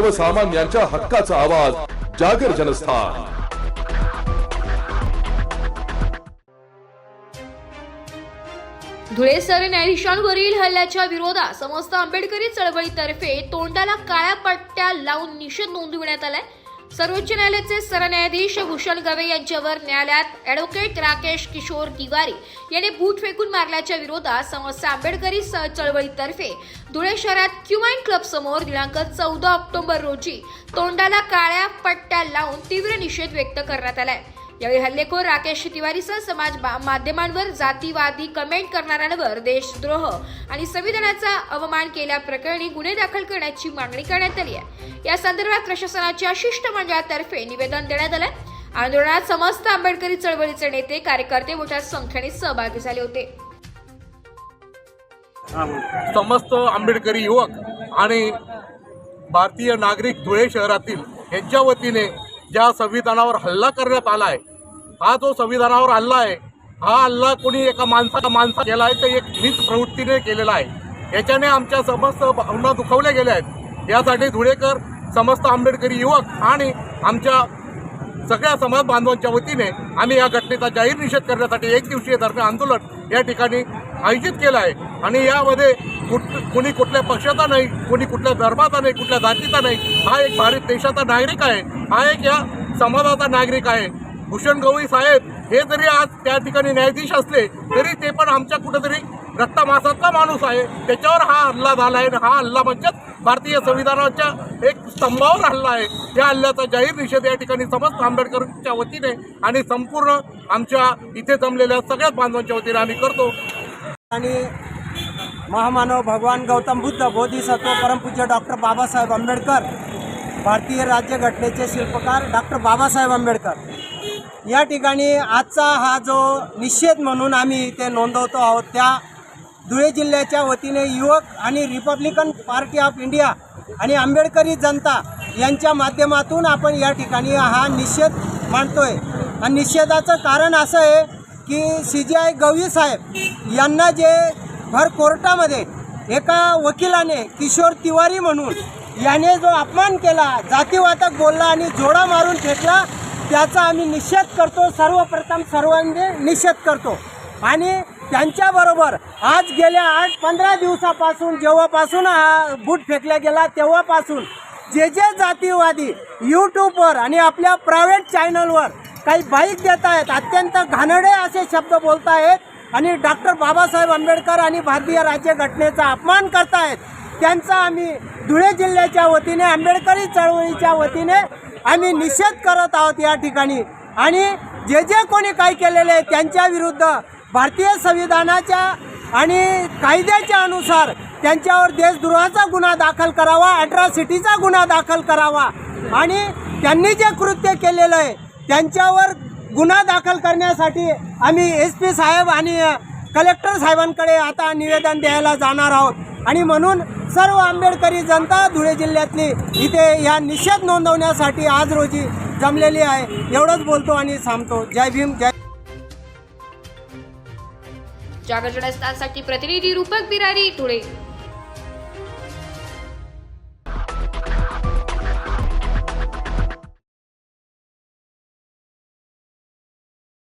सर्वसामान्यांच्या हक्काचा आवाज जागर जनस्थान. धुळे सरन्यायाधीशांवरील हल्ल्याच्या विरोधात समस्त आंबेडकरी चळवळीतर्फे तोंडाला काळ्या पट्ट्या लावून निषेध नोंदविण्यात आलाय. सर्वोच्च न्यायालयाचे सरन्यायाधीश भूषण गवे यांच्यावर न्यायालयात अॅडव्होकेट राकेश किशोर तिवारी यांनी बूट फेकून मारल्याच्या विरोधात समस्त आंबेडकरी चळवळीतर्फे धुळे शहरात क्युमाइन क्लब समोर दिनांक चौदा ऑक्टोबर रोजी तोंडाला काळ्या पट्ट्या लावून तीव्र निषेध व्यक्त करण्यात आलाय. यावेळी हल्लेखोर राकेश तिवारीसह समाज माध्यमांवर जातीवादी कमेंट करणाऱ्यांवर देशद्रोह आणि संविधानाचा अवमान केल्याप्रकरणी गुन्हे दाखल करण्याची मागणी करण्यात आली आहे. या संदर्भात प्रशासनाच्या शिष्टमंडळातर्फे निवेदन देण्यात आलं आंदोलनात समस्त आंबेडकरी चळवळीचे नेते कार्यकर्ते मोठ्या संख्येने सहभागी झाले होते. समस्त आंबेडकरी युवक आणि भारतीय नागरिक धुळे शहरातील यांच्या वतीने ज्या संविधानावर हल्ला करण्यात आला आहे हा जो संविधानावर हल्ला आहे हा हल्ला कोणी एका माणसाला माणसा केला आहे तर एक नीच प्रवृत्तीने केलेला आहे. याच्याने आमच्या समस्त भावना दुखावल्या गेल्या आहेत. यासाठी धुळेकर समस्त आंबेडकरी युवक आणि आमच्या सगळ्या समाज बांधवांच्या वतीने आम्ही या घटनेचा जाहीर निषेध करण्यासाठी एक दिवसीय धरणे आंदोलन या ठिकाणी आयोजित केलं आहे. आणि यामध्ये कुठ कोणी कुठल्या पक्षाचा नाही कोणी कुठल्या धर्माचा नाही कुठल्या जातीचा नाही हा एक भारत देशाचा नागरिक आहे. हा एक या समाजाचा नागरिक आहे. भूषण गवई साहेब हे जरी आज त्या ठिकाणी न्यायाधीश असले तरी ते पण आमच्या कुठेतरी रक्तमासातला माणूस आहे. त्याच्यावर हा हल्ला झाला आहे आणि हा हल्ला म्हणजेच भारतीय संविधानाच्या एक स्तंभावर हल्ला आहे. या हल्ल्याचा जाहीर निषेध या ठिकाणी समस्त आंबेडकरच्या वतीने आणि संपूर्ण आमच्या इथे जमलेल्या सगळ्याच बांधवांच्या वतीने आम्ही करतो. आणि महामानव भगवान गौतम बुद्ध बोधिसत्व परमपूज्य डॉक्टर बाबासाहेब आंबेडकर भारतीय राज्यघटनेचे शिल्पकार डॉक्टर बाबासाहेब आंबेडकर. या ठिकाणी आजचा हा जो निषेध म्हणून आम्ही इथे नोंदवतो आहोत त्या धुळे जिल्ह्याच्या वतीने युवक आणि रिपब्लिकन पार्टी ऑफ इंडिया आणि आंबेडकरी जनता यांच्या माध्यमातून आपण या ठिकाणी हा निषेध मांडतोय. आणि निषेधाचं कारण असं आहे की सी जी आय गवई साहेब यांना जे भर कोर्टामध्ये एका वकिलाने किशोर तिवारी म्हणून याने जो अपमान केला जातीवादक बोलला आणि जोडा मारून फेकला त्याचा आम्ही निषेध करतो सर्वप्रथम सर्वांनी निषेध करतो. आणि त्यांच्याबरोबर आज गेल्या आठ पंधरा दिवसापासून जेव्हापासून हा बूट फेकला गेला तेव्हापासून जे जे जातीवादी यूट्यूबवर आणि आपल्या प्रायव्हेट चॅनलवर काही बाईक देत आहेत अत्यंत घाणडे असे शब्द बोलत आहेत आणि डॉक्टर बाबासाहेब आंबेडकर आणि भारतीय राज्यघटनेचा अपमान करतायत त्यांचा आम्ही धुळे जिल्ह्याच्या वतीने आंबेडकरी चळवळीच्या वतीने आम्ही निषेध करत आहोत या ठिकाणी. आणि जे जे कोणी काय केलेले आहे त्यांच्या विरुद्ध भारतीय संविधानाच्या आणि कायद्याच्या अनुसार त्यांच्यावर देशद्रोहाचा गुन्हा दाखल करावा अट्रॉसिटीचा गुन्हा दाखल करावा. आणि त्यांनी जे कृत्य केलेलं आहे त्यांच्यावर गुन्हा दाखल करण्यासाठी आम्ही एस पी साहेब आणि कलेक्टर साहेबांकडे आता निवेदन द्यायला जाणार आहोत. आणि म्हणून सर्व आंबेडकरी जनता धुळे जिल्ह्यातली इथे या निषेध नोंदवण्यासाठी आज रोजी जमलेली आहे. एवढंच बोलतो आणि थांबतो. जय भीम जय जागर जनस्थानसाठी प्रतिनिधी रूपक बिरारी धुळे.